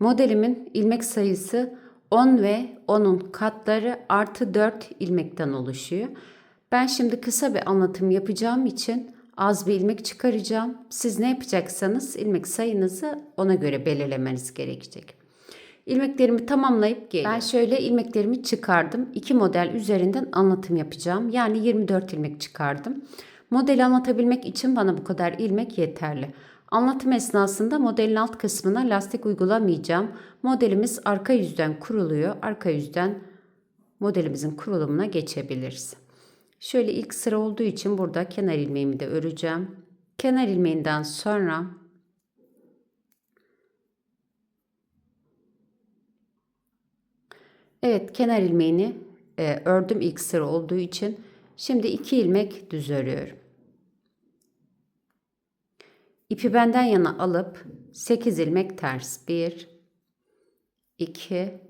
Modelimin ilmek sayısı 10 ve 10'un katları artı 4 ilmekten oluşuyor. Ben şimdi kısa bir anlatım yapacağım için az bir ilmek çıkaracağım. Siz ne yapacaksanız ilmek sayınızı ona göre belirlemeniz gerekecek. İlmeklerimi tamamlayıp geliyorum. Ben şöyle ilmeklerimi çıkardım. İki model üzerinden anlatım yapacağım. Yani 24 ilmek çıkardım. Modeli anlatabilmek için bana bu kadar ilmek yeterli. Anlatım esnasında modelin alt kısmına lastik uygulamayacağım. Modelimiz arka yüzden kuruluyor. Arka yüzden modelimizin kurulumuna geçebiliriz. Şöyle ilk sıra olduğu için burada kenar ilmeğimi de öreceğim. Kenar ilmeğinden sonra Evet kenar ilmeğini e, ördüm ilk sıra olduğu için. Şimdi iki ilmek düz örüyorum. İpi benden yana alıp 8 ilmek ters. 1 2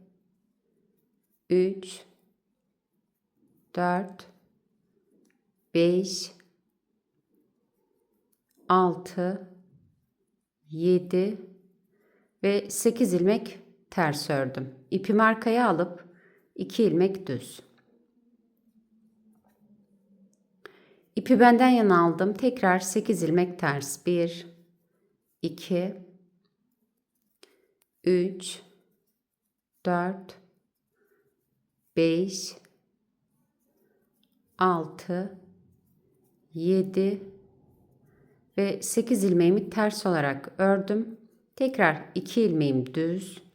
3 4 5 6 7 ve 8 ilmek ters ördüm. İpimi arkaya alıp 2 ilmek düz. İpi benden yana aldım. Tekrar 8 ilmek ters. 1 2 3 4 5 6 7 ve 8 ilmeğimi ters olarak ördüm. Tekrar 2 ilmeğim düz.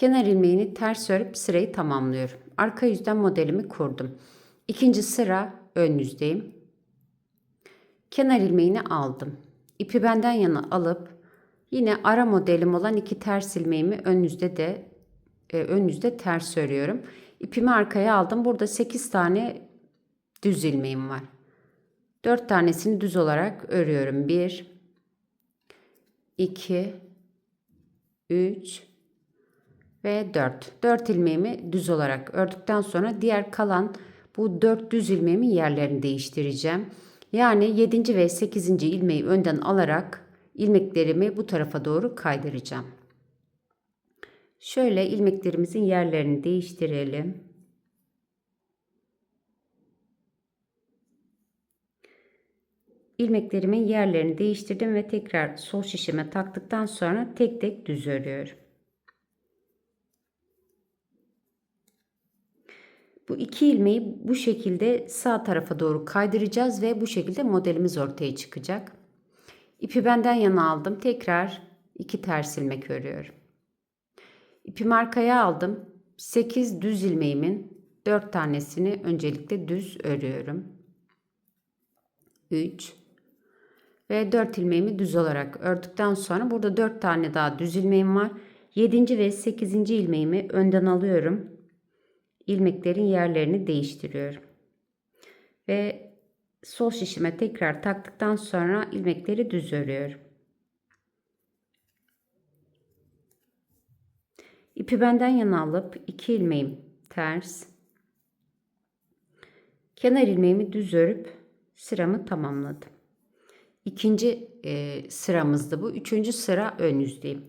Kenar ilmeğini ters örüp sırayı tamamlıyorum. Arka yüzden modelimi kurdum. İkinci sıra ön yüzdeyim. Kenar ilmeğini aldım. İpi benden yana alıp yine ara modelim olan iki ters ilmeğimi ön yüzde de e, ön yüzde ters örüyorum. İpimi arkaya aldım. Burada 8 tane düz ilmeğim var. 4 tanesini düz olarak örüyorum. 1 2 3 ve 4. 4 ilmeğimi düz olarak ördükten sonra diğer kalan bu 4 düz ilmeğimin yerlerini değiştireceğim. Yani 7. ve 8. ilmeği önden alarak ilmeklerimi bu tarafa doğru kaydıracağım. Şöyle ilmeklerimizin yerlerini değiştirelim. İlmeklerimin yerlerini değiştirdim ve tekrar sol şişime taktıktan sonra tek tek düz örüyorum. Bu iki ilmeği bu şekilde sağ tarafa doğru kaydıracağız ve bu şekilde modelimiz ortaya çıkacak. İpi benden yana aldım. Tekrar iki ters ilmek örüyorum. İpimi arkaya aldım. 8 düz ilmeğimin 4 tanesini öncelikle düz örüyorum. 3 ve 4 ilmeğimi düz olarak ördükten sonra burada 4 tane daha düz ilmeğim var. 7. ve 8. ilmeğimi önden alıyorum ilmeklerin yerlerini değiştiriyorum. Ve sol şişime tekrar taktıktan sonra ilmekleri düz örüyorum. İpi benden yana alıp iki ilmeğim ters. Kenar ilmeğimi düz örüp sıramı tamamladım. İkinci e, sıramızdı bu. Üçüncü sıra ön yüzdeyim.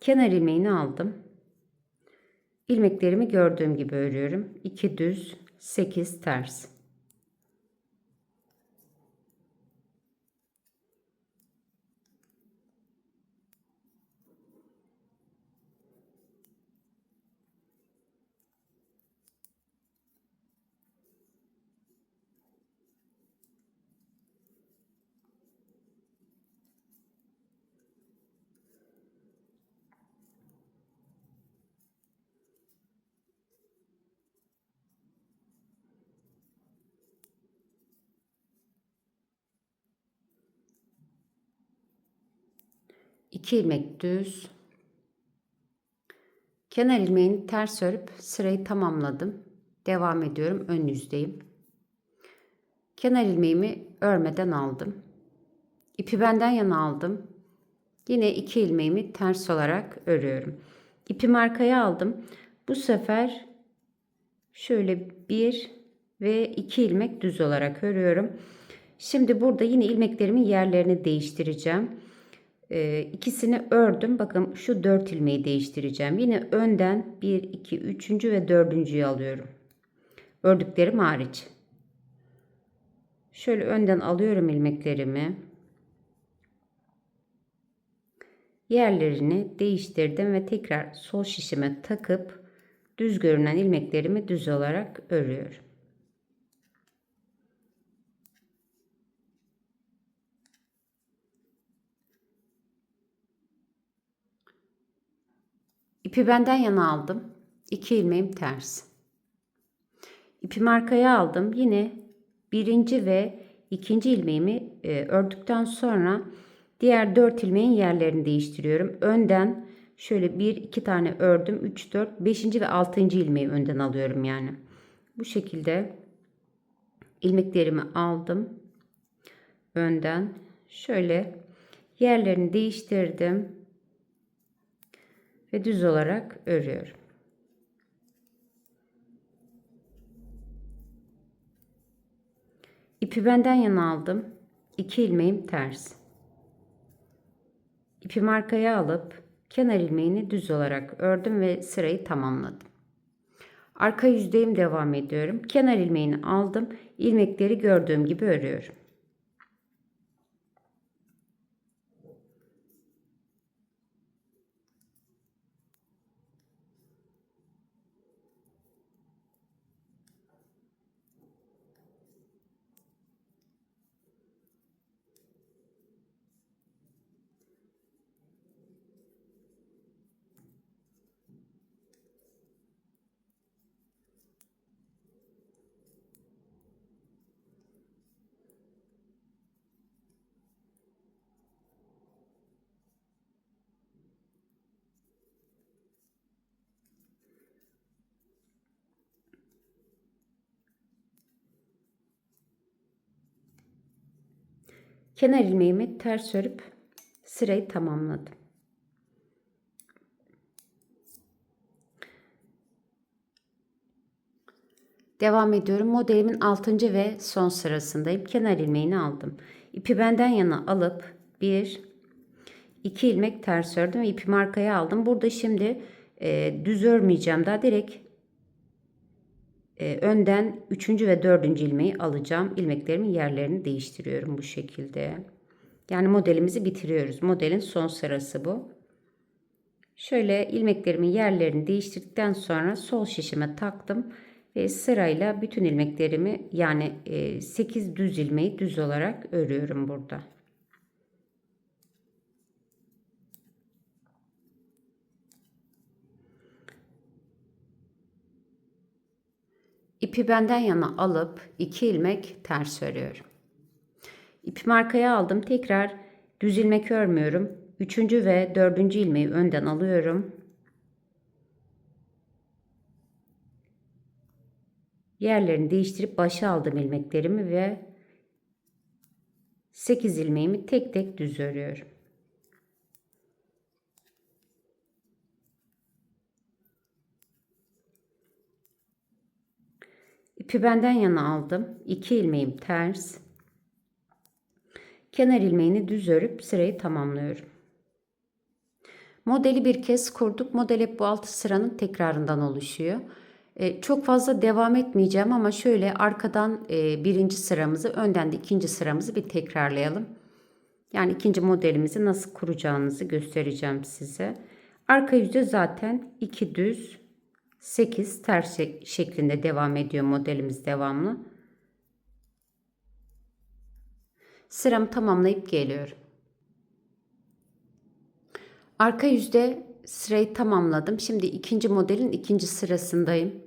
Kenar ilmeğini aldım. İlmeklerimi gördüğüm gibi örüyorum. 2 düz, 8 ters. 2 ilmek düz. Kenar ilmeğini ters örüp sırayı tamamladım. Devam ediyorum. Ön yüzdeyim. Kenar ilmeğimi örmeden aldım. İpi benden yana aldım. Yine iki ilmeğimi ters olarak örüyorum. İpimi arkaya aldım. Bu sefer şöyle bir ve iki ilmek düz olarak örüyorum. Şimdi burada yine ilmeklerimin yerlerini değiştireceğim. Ee, ikisini ördüm. Bakın şu dört ilmeği değiştireceğim. Yine önden 1, 2, 3. ve 4.'yü alıyorum. Ördüklerim hariç. Şöyle önden alıyorum ilmeklerimi. Yerlerini değiştirdim ve tekrar sol şişime takıp düz görünen ilmeklerimi düz olarak örüyorum. İpi benden yana aldım. 2 ilmeğim ters. İpimi arkaya aldım. Yine birinci ve ikinci ilmeğimi e, ördükten sonra diğer dört ilmeğin yerlerini değiştiriyorum. Önden şöyle bir iki tane ördüm. 3, 4, 5. ve 6. ilmeği önden alıyorum yani. Bu şekilde ilmeklerimi aldım. Önden şöyle yerlerini değiştirdim ve düz olarak örüyorum. İpi benden yana aldım. 2 ilmeğim ters. İpimi arkaya alıp kenar ilmeğini düz olarak ördüm ve sırayı tamamladım. Arka yüzdeyim devam ediyorum. Kenar ilmeğini aldım. İlmekleri gördüğüm gibi örüyorum. Kenar ilmeğimi ters örüp sırayı tamamladım. Devam ediyorum. Modelimin 6. ve son sırasındayım. Kenar ilmeğini aldım. İpi benden yana alıp 1 2 ilmek ters ördüm ve ipimi arkaya aldım. Burada şimdi e, düz örmeyeceğim. Daha direkt e, önden 3. ve 4. ilmeği alacağım. İlmeklerimin yerlerini değiştiriyorum bu şekilde. Yani modelimizi bitiriyoruz. Modelin son sırası bu. Şöyle ilmeklerimin yerlerini değiştirdikten sonra sol şişime taktım ve sırayla bütün ilmeklerimi yani 8 düz ilmeği düz olarak örüyorum burada. İpi benden yana alıp 2 ilmek ters örüyorum. İpimi arkaya aldım. Tekrar düz ilmek örmüyorum. Üçüncü ve dördüncü ilmeği önden alıyorum. Yerlerini değiştirip başa aldım ilmeklerimi ve 8 ilmeğimi tek tek düz örüyorum. İpi benden yana aldım. 2 ilmeğim ters. Kenar ilmeğini düz örüp sırayı tamamlıyorum. Modeli bir kez kurduk. Model hep bu altı sıranın tekrarından oluşuyor. E, çok fazla devam etmeyeceğim ama şöyle arkadan e, birinci sıramızı önden de ikinci sıramızı bir tekrarlayalım. Yani ikinci modelimizi nasıl kuracağınızı göstereceğim size. Arka yüzde zaten iki düz 8 ters şeklinde devam ediyor modelimiz devamlı. Sıramı tamamlayıp geliyorum. Arka yüzde sırayı tamamladım. Şimdi ikinci modelin ikinci sırasındayım.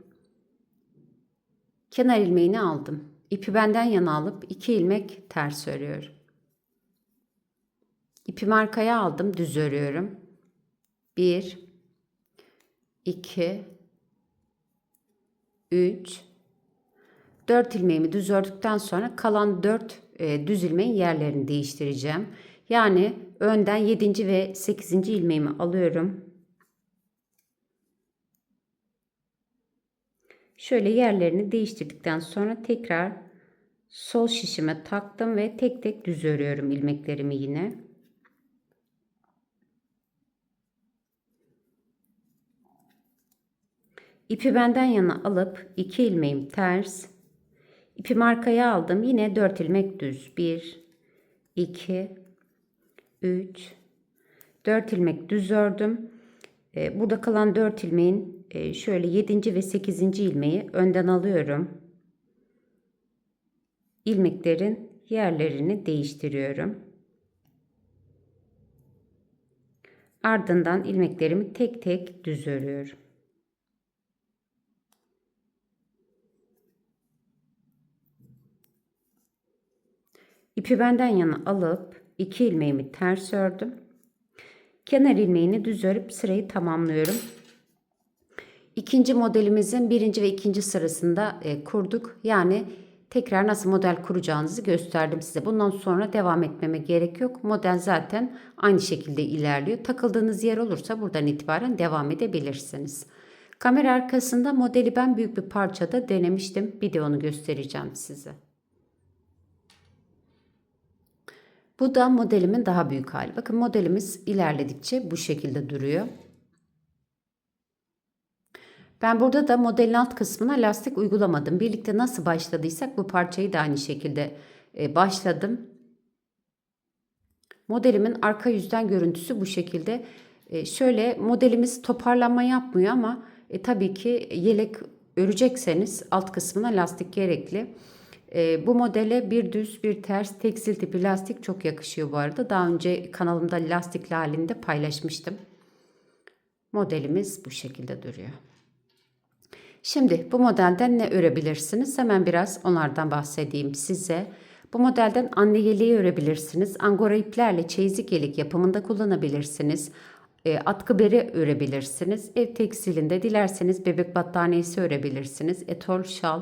Kenar ilmeğini aldım. İpi benden yana alıp iki ilmek ters örüyorum. İpimi arkaya aldım. Düz örüyorum. 1 2 3 4 ilmeğimi düz ördükten sonra kalan 4 e, düz ilmeğin yerlerini değiştireceğim. Yani önden 7. ve 8. ilmeğimi alıyorum. Şöyle yerlerini değiştirdikten sonra tekrar sol şişime taktım ve tek tek düz örüyorum ilmeklerimi yine. İpi benden yana alıp 2 ilmeğim ters. İpimi arkaya aldım. Yine 4 ilmek düz. 1 2 3 4 ilmek düz ördüm. Ee, burada kalan 4 ilmeğin e, şöyle 7. ve 8. ilmeği önden alıyorum. İlmeklerin yerlerini değiştiriyorum. Ardından ilmeklerimi tek tek düz örüyorum. İpi benden yana alıp iki ilmeğimi ters ördüm. Kenar ilmeğini düz örüp sırayı tamamlıyorum. İkinci modelimizin birinci ve ikinci sırasında e, kurduk. Yani tekrar nasıl model kuracağınızı gösterdim size. Bundan sonra devam etmeme gerek yok. Model zaten aynı şekilde ilerliyor. Takıldığınız yer olursa buradan itibaren devam edebilirsiniz. Kamera arkasında modeli ben büyük bir parçada denemiştim. Bir onu göstereceğim size. Bu da modelimin daha büyük hali. Bakın modelimiz ilerledikçe bu şekilde duruyor. Ben burada da modelin alt kısmına lastik uygulamadım. Birlikte nasıl başladıysak bu parçayı da aynı şekilde e, başladım. Modelimin arka yüzden görüntüsü bu şekilde. E, şöyle modelimiz toparlanma yapmıyor ama e, tabii ki yelek örecekseniz alt kısmına lastik gerekli. E, bu modele bir düz bir ters tekstil tipi lastik çok yakışıyor bu arada. Daha önce kanalımda lastikli halinde paylaşmıştım. Modelimiz bu şekilde duruyor. Şimdi bu modelden ne örebilirsiniz? Hemen biraz onlardan bahsedeyim size. Bu modelden anne yeleği örebilirsiniz. Angora iplerle çeyizlik yelek yapımında kullanabilirsiniz. E, atkı beri örebilirsiniz. Ev tekstilinde dilerseniz bebek battaniyesi örebilirsiniz. Etol şal,